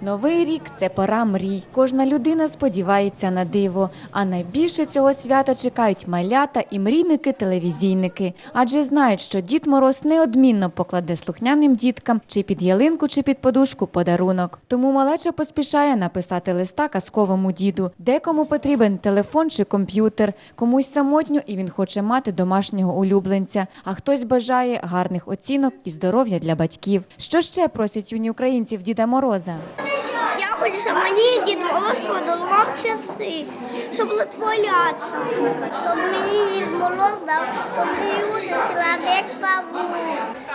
Новий рік це пора мрій. Кожна людина сподівається на диво. А найбільше цього свята чекають малята і мрійники-телевізійники. Адже знають, що Дід Мороз неодмінно покладе слухняним діткам чи під ялинку, чи під подушку подарунок. Тому малеча поспішає написати листа казковому діду. Декому потрібен телефон чи комп'ютер, комусь самотньо і він хоче мати домашнього улюбленця. А хтось бажає гарних оцінок і здоров'я для батьків. Що ще просять юні українці в Діда Мороза? Я хочу, щоб мені Дід Мороз подарував часи, щоб литволятися. Щоб мені Дід Мороз дав комп'ютер, чоловік павук.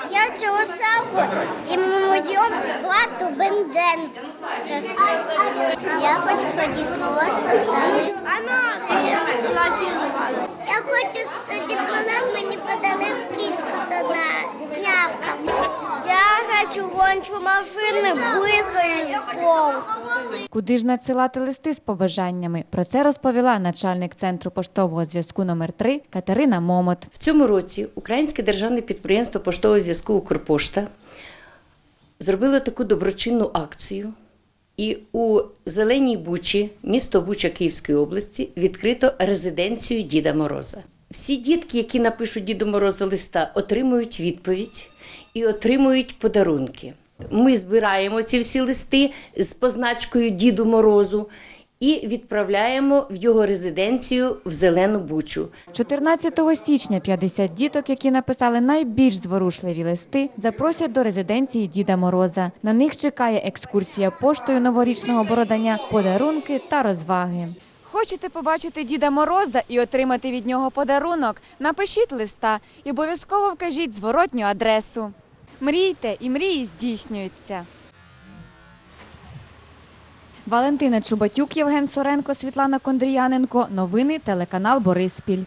Я цього сам і моєму брату Бенден часи. Я хочу, щоб Дід Мороз подарив. А на ще фотографірували. Я хочу, щоб Дід Мороз мені подарив стрічку сада. Я хочу гончу машини быстрої фол. Куди ж надсилати листи з побажаннями? Про це розповіла начальник центру поштового зв'язку номер 3 Катерина Момот. В цьому році Українське державне підприємство поштового зв'язку Укрпошта зробило таку доброчинну акцію. І у Зеленій Бучі, місто Буча Київської області, відкрито резиденцію Діда Мороза. Всі дітки, які напишуть Діду Морозу листа, отримують відповідь і отримують подарунки. Ми збираємо ці всі листи з позначкою Діду Морозу і відправляємо в його резиденцію в Зелену Бучу. 14 січня 50 діток, які написали найбільш зворушливі листи, запросять до резиденції Діда Мороза. На них чекає екскурсія поштою новорічного бородання, подарунки та розваги. Хочете побачити Діда Мороза і отримати від нього подарунок? Напишіть листа і обов'язково вкажіть зворотню адресу. Мрійте і мрії здійснюються. Валентина Чубатюк, Євген Соренко, Світлана Кондріяненко. Новини телеканал Бориспіль.